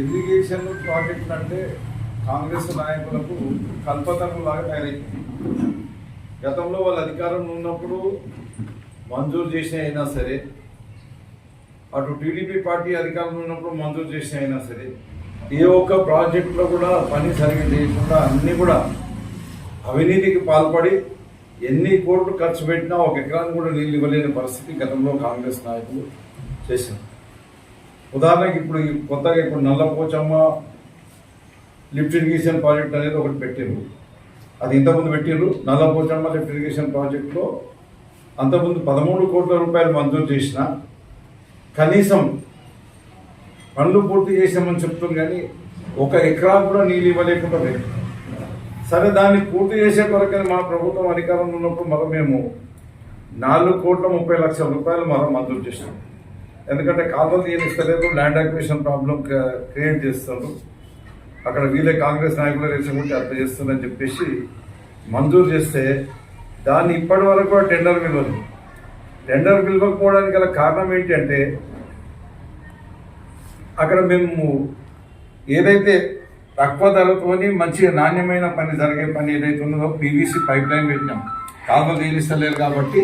Irrigation ప్రాజెక్టులు అంటే కాంగ్రెస్ నాయకులకు కల్పతరం లాగా తయారైంది. గతంలో వాళ్ళ అధికారంలో ఉన్నప్పుడు మంజూరు చేసిన అయినా సరే అటు టీడీపీ పార్టీ అధికారంలో ఉన్నప్పుడు మంజూరు చేసిన అయినా సరే ఏ ఒక్క ప్రాజెక్టులో కూడా పని సరిగ్గా చేయకుండా అన్నీ కూడా అవినీతికి పాల్పడి ఎన్ని కోట్లు ఖర్చు పెట్టినా ఒక ఎకరానికి కూడా నీళ్ళు ఇవ్వలేని పరిస్థితి గతంలో కాంగ్రెస్ నాయకులు చేశారు. ఉదాహరణకి ఇప్పుడు కొత్తగా ఇప్పుడు నల్లపోచమ్మ లిఫ్ట్ ఇరిగేషన్ ప్రాజెక్ట్ అనేది ఒకటి పెట్టిండ్రు అది ఇంతకుముందు పెట్టిండ్రు నల్లపోచమ్మ లిఫ్ట్ ఇరిగేషన్ ప్రాజెక్టులో అంతకుముందు పదమూడు కోట్ల రూపాయలు మంజూరు చేసిన కనీసం పనులు పూర్తి చేసామని చెప్తుంది కానీ ఒక ఎకరా కూడా నీళ్ళు ఇవ్వలేకుండా సరే దాన్ని పూర్తి చేసే కొరకని మా ప్రభుత్వం అధికారంలో ఉన్నప్పుడు మరో మేము నాలుగు కోట్ల ముప్పై లక్షల రూపాయలు మరో మంజూరు చేసినాం. ఎందుకంటే కాలువలు తీయనిస్తలేదు ల్యాండ్ అక్విజిషన్ ప్రాబ్లం క్రియేట్ చేస్తున్నారు అక్కడ వీళ్ళే కాంగ్రెస్ నాయకులు కూడా అర్థం చేస్తుందని చెప్పేసి మంజూరు చేస్తే దాన్ని ఇప్పటి వరకు కూడా టెండర్ విలువలు టెండర్ పిలవకపోవడానికి గల కారణం ఏంటంటే అక్కడ మేము ఏదైతే తక్కువ ధరతోని మంచి నాణ్యమైన పని జరిగే పని ఏదైతే ఉన్నదో పీవీసీ పైప్ లైన్ పెట్టినాం. కాలువ తీరిస్తలేరు కాబట్టి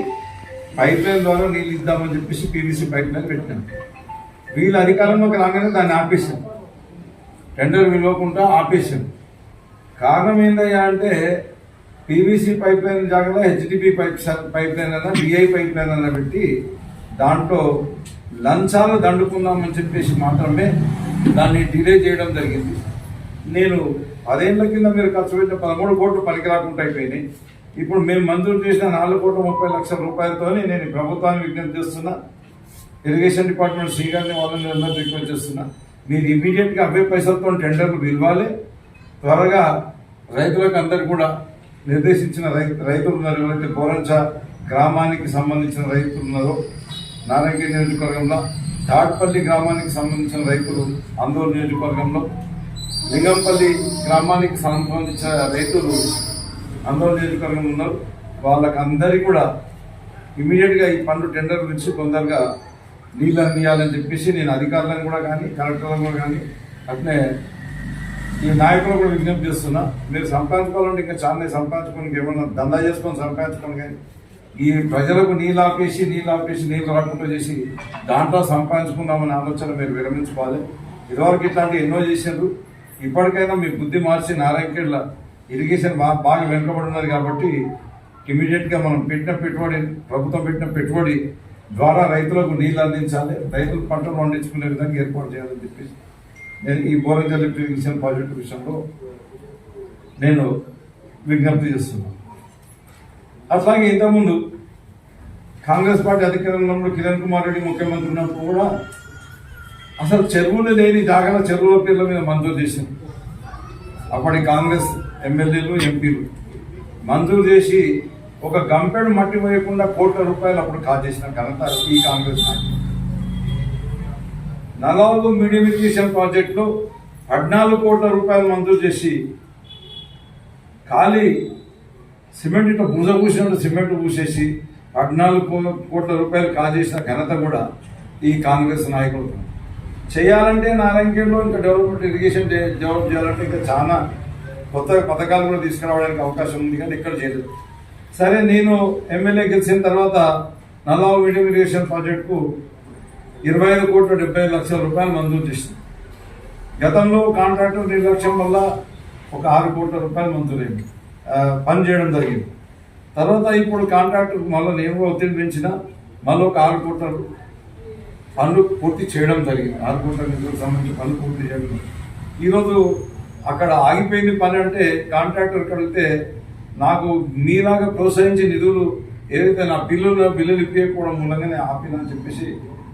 పైప్ లైన్ ద్వారా నీళ్ళు ఇద్దామని చెప్పేసి పీవీసీ పైప్ లైన్ పెట్టినాం. వీళ్ళ అధికారంలోకి రాగానే దాన్ని ఆపేసాం టెండర్ విలువకుండా ఆపేసాం కారణం ఏందయ్యా అంటే పీవీసీ పైప్ లైన్ జాగ్రత్త హెచ్డిపి పైప్ పైప్ లైన్ అన్న బిఐ పైప్ లైన్ అన్న పెట్టి దాంట్లో లంచాలు దండుకుందామని చెప్పేసి మాత్రమే దాన్ని డిలే చేయడం జరిగింది. నేను పదేళ్ళ కింద మీరు ఖర్చు పెట్టిన పదమూడు కోట్లు పనికి రాకుండా అయిపోయినాయి. ఇప్పుడు మేము మంజూరు చేసిన నాలుగు కోట్ల ముప్పై లక్షల రూపాయలతో నేను ప్రభుత్వాన్ని విజ్ఞప్తి చేస్తున్నా. ఇరిగేషన్ డిపార్ట్మెంట్ శ్రీగారిని వాళ్ళని అందరూ రిక్వెస్ట్ చేస్తున్నా. మీరు ఇమీడియట్గా అవే పైసలతో టెండర్లు పిలవాలి. త్వరగా రైతులకు అందరు కూడా నిర్దేశించిన రైతులు ఉన్నారు ఎవరైతే గోరంచ గ్రామానికి సంబంధించిన రైతులు ఉన్నారో. నారాయణగిరి నియోజకవర్గంలో తాడ్పల్లి గ్రామానికి సంబంధించిన రైతులు ఆందోళన నియోజకవర్గంలో. లింగంపల్లి గ్రామానికి సంబంధించిన రైతులు ఆందోళన నియోజకవర్గంలో ఉన్నారు. వాళ్ళకి అందరికీ కూడా ఇమీడియట్గా ఈ పనులు టెండర్ గురించి తొందరగా నీళ్ళు అందియాలని చెప్పేసి నేను అధికారులను కూడా కానీ కలెక్టర్లను కూడా కానీ అట్నే ఈ నాయకులు కూడా విజ్ఞప్తి చేస్తున్నా. మీరు సంపాదించుకోవాలంటే ఇంకా చాలా సంపాదించుకోనికి ఏమన్నా దందా చేసుకొని సంపాదించుకోండి కానీ ఈ ప్రజలకు నీళ్ళు ఆపేసి నీళ్ళు ఆపేసి నీళ్ళు రాకుండా చేసి దాంట్లో సంపాదించుకుందామనే ఆలోచన మీరు విరమించుకోవాలి. ఇదివరకు ఇట్లాంటి ఎన్నో చేశారు. ఇప్పటికైనా మీ బుద్ధి మార్చి నారాయణకేళ్ళ ఇరిగేషన్ బాగా బాగా వెనుకబడి ఉన్నది కాబట్టి ఇమీడియట్గా మనం పెట్టిన పెట్టుబడి ప్రభుత్వం పెట్టిన పెట్టుబడి ద్వారా రైతులకు నీళ్ళు అందించాలి. రైతులు పంటలు పండించుకునే విధంగా ఏర్పాటు చేయాలని చెప్పేసి నేను ఈ బోరంజల్ ఇరిగేషన్ ప్రాజెక్టు విషయంలో నేను విజ్ఞప్తి చేస్తున్నాను. అట్లాగే ఇంతకుముందు కాంగ్రెస్ పార్టీ అధికారంలో కిరణ్ కుమార్ రెడ్డి ముఖ్యమంత్రి ఉన్నప్పుడు కూడా అసలు చెరువులు లేని జాగ్రత్త చెరువుల పేర్ల మీద మంజూరు చేసింది అప్పటి కాంగ్రెస్ ఎమ్మెల్యేలు ఎంపీలు. మంజూరు చేసి ఒక గంపెడు మట్టి వేయకుండా కోట్ల రూపాయలు అప్పుడు కాజేసిన ఘనత ఈ కాంగ్రెస్ నాయకులు నలభై మీడియం ప్రాజెక్టులో పద్నాలుగు కోట్ల రూపాయలు మంజూరు చేసి ఖాళీ సిమెంట్ ఇట్లా బురద పూసినట్టు సిమెంట్ పూసేసి పద్నాలుగు కో- కోట్ల రూపాయలు కాజేసిన ఘనత కూడా ఈ కాంగ్రెస్ నాయకులు చేయాలంటే నారాయణఖేడ్లో ఇంకా డెవలప్మెంట్ ఇరిగేషన్ డెవలప్ చేయాలంటే ఇంకా చాలా కొత్త పథకాలు కూడా తీసుకురావడానికి అవకాశం ఉంది కానీ ఇక్కడ చేయలేదు. సరే నేను ఎమ్మెల్యే గెలిచిన తర్వాత నల్లావు మీడియం ఇరిగేషన్ ప్రాజెక్టుకు ఇరవై ఐదు కోట్ల డెబ్బై ఐదు లక్షల రూపాయలు మంజూరు చేసింది. గతంలో కాంట్రాక్టర్ నిర్లక్ష్యం వల్ల ఒక ఆరు కోట్ల రూపాయలు మంజూరైంది. పని చేయడం జరిగింది. తర్వాత ఇప్పుడు కాంట్రాక్టర్ మళ్ళీ నేను ఒత్తిడి పెంచిన మళ్ళీ ఒక ఆరు కోట్ల పనులు పూర్తి చేయడం జరిగింది. ఆరు కోట్ల నిధులకు సంబంధించి పనులు పూర్తి చేయడం ఈరోజు అక్కడ ఆగిపోయింది పని అంటే కాంట్రాక్టర్ కడితే నాకు మీలాగా ప్రోత్సహించే నిధులు ఏదైతే నా బిల్లులు బిల్లులు ఇప్పకపోవడం మూలంగానే ఆపినని చెప్పేసి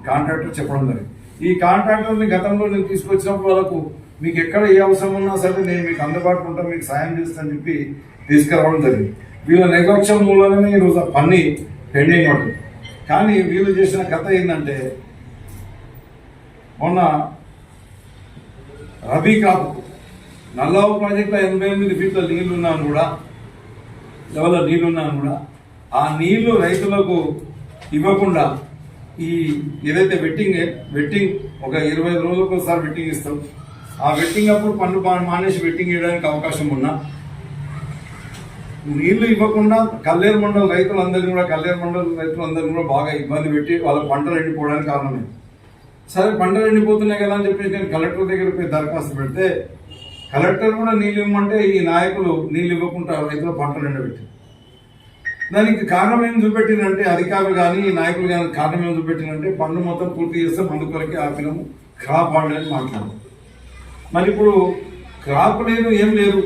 కాంట్రాక్టర్ చెప్పడం జరిగింది. ఈ కాంట్రాక్టర్ని గతంలో నేను తీసుకొచ్చినప్పుడు వాళ్ళకు మీకు ఎక్కడ ఏ అవసరం ఉన్నా సరే నేను మీకు అందుబాటులో ఉంటాను మీకు సాయం చేస్తానని చెప్పి తీసుకురావడం జరిగింది. వీళ్ళ నిర్లక్ష్యం మూలంగానే ఈరోజు ఆ పని పెండింగ్ ఉంటుంది కానీ వీళ్ళు చేసిన కథ ఏంటంటే మొన్న రబీ క్రాప్ నల్లావు ప్రాజెక్టులో ఎనభై ఎనిమిది ఫీట్ల నీళ్ళు ఉన్నాను కూడా లెవెల్లో నీళ్ళు ఉన్నాను కూడా ఆ నీళ్ళు రైతులకు ఇవ్వకుండా ఈ ఏదైతే వెట్టింగ్ వెట్టింగ్ ఒక ఇరవై ఐదు రోజులకు ఒకసారి వెట్టింగ్ ఇస్తాం ఆ వెట్టింగ్ అప్పుడు పన్ను మానేసి వెట్టింగ్ వేయడానికి అవకాశం ఉన్నా. నీళ్ళు ఇవ్వకుండా కల్లేరు మండల రైతులందరినీ కూడా కల్లేరు మండల రైతులందరినీ కూడా బాగా ఇబ్బంది పెట్టి వాళ్ళ పంటలు ఎండిపోవడానికి కారణమే. సరే పంటలు ఎండిపోతున్నాయి కదా అని చెప్పేసి నేను కలెక్టర్ దగ్గర పోయి దరఖాస్తు పెడితే కలెక్టర్ కూడా నీళ్ళు ఇవ్వమంటే ఈ నాయకులు నీళ్ళు ఇవ్వకుండా రైతుల పంటలు నిండబెట్టారు దానికి కారణం ఏం చూపెట్టిందంటే అధికారులు కానీ ఈ నాయకులు కానీ కారణం ఏం చూపెట్టిందంటే పన్ను మొత్తం పూర్తి చేస్తే మందు కొరకే ఆపినము క్రాప్ అని మాట్లాడు మరి ఇప్పుడు క్రాప్ లేదు ఏం లేదు.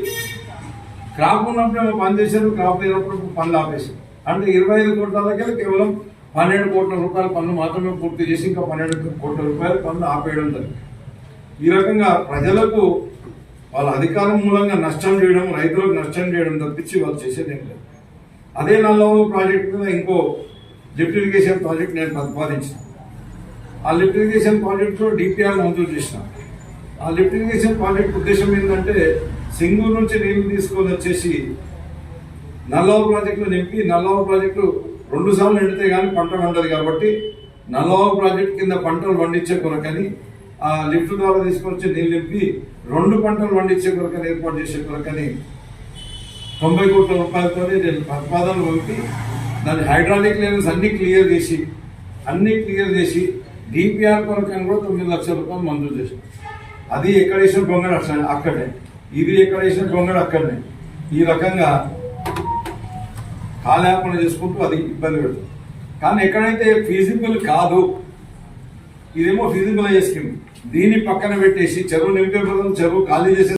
క్రాప్ ఉన్నప్పుడు పని చేశారు క్రాప్ లేనప్పుడు పనులు ఆపేశారు. అంటే ఇరవై ఐదు కోట్లకే కేవలం పన్నెండు కోట్ల రూపాయల పన్ను మాత్రమే పూర్తి చేసి ఇంకా పన్నెండు కోట్ల రూపాయల పన్ను ఆపేయడం జరిగింది. ఈ రకంగా ప్రజలకు వాళ్ళ అధికారం మూలంగా నష్టం చేయడం రైతులకు నష్టం చేయడం తప్పించి వాళ్ళు చేసేది ఏం లేదు. అదే నల్లవ ప్రాజెక్ట్ మీద ఇంకో లిఫ్ట్ ఇరిగేషన్ ప్రాజెక్ట్ నేను ప్రతిపాదించిన. ఆ లిఫ్ట్ ఇరిగేషన్ ప్రాజెక్ట్లో డిపిఆర్ మంజూరు చేసిన. ఆ లిఫ్ట్ ఇరిగేషన్ ప్రాజెక్ట్ ఉద్దేశం ఏంటంటే సింగూరు నుంచి నీళ్ళు తీసుకొని వచ్చేసి నల్లవ ప్రాజెక్టులో నింపి నల్లవ ప్రాజెక్టు రెండు సార్లు నిండితే కానీ పంట పండదు కాబట్టి నల్లవ ప్రాజెక్ట్ కింద పంటలు పండించే కొరకని ఆ లిఫ్ట్ ద్వారా తీసుకొచ్చి నీళ్ళు నింపి రెండు పంటలు పండించే కొరకని ఏర్పాటు చేసే కొరకని తొంభై కోట్ల రూపాయలతో నేను ప్రతిపాదనలు పంపి దాని హైడ్రాలిక్ లైన్స్ అన్ని క్లియర్ చేసి అన్ని క్లియర్ చేసి డిపిఆర్ కొరకని కూడా తొమ్మిది లక్షల రూపాయలు మంజూరు చేశాను అది ఎక్కడ వేసిన బొంగడు అట్లా అక్కడే ఇది ఎక్కడ వేసిన బొంగడు అక్కడనే. ఈ రకంగా కాలయాపన చేసుకుంటూ అది ఇబ్బంది పెడుతుంది. కానీ ఎక్కడైతే ఫీజిబుల్ కాదు ఇదేమో ఫీజిబుల్ స్కీమ్ దీన్ని పక్కన పెట్టేసి చెరువు నింపే బదులు చెరువు ఖాళీ చేసే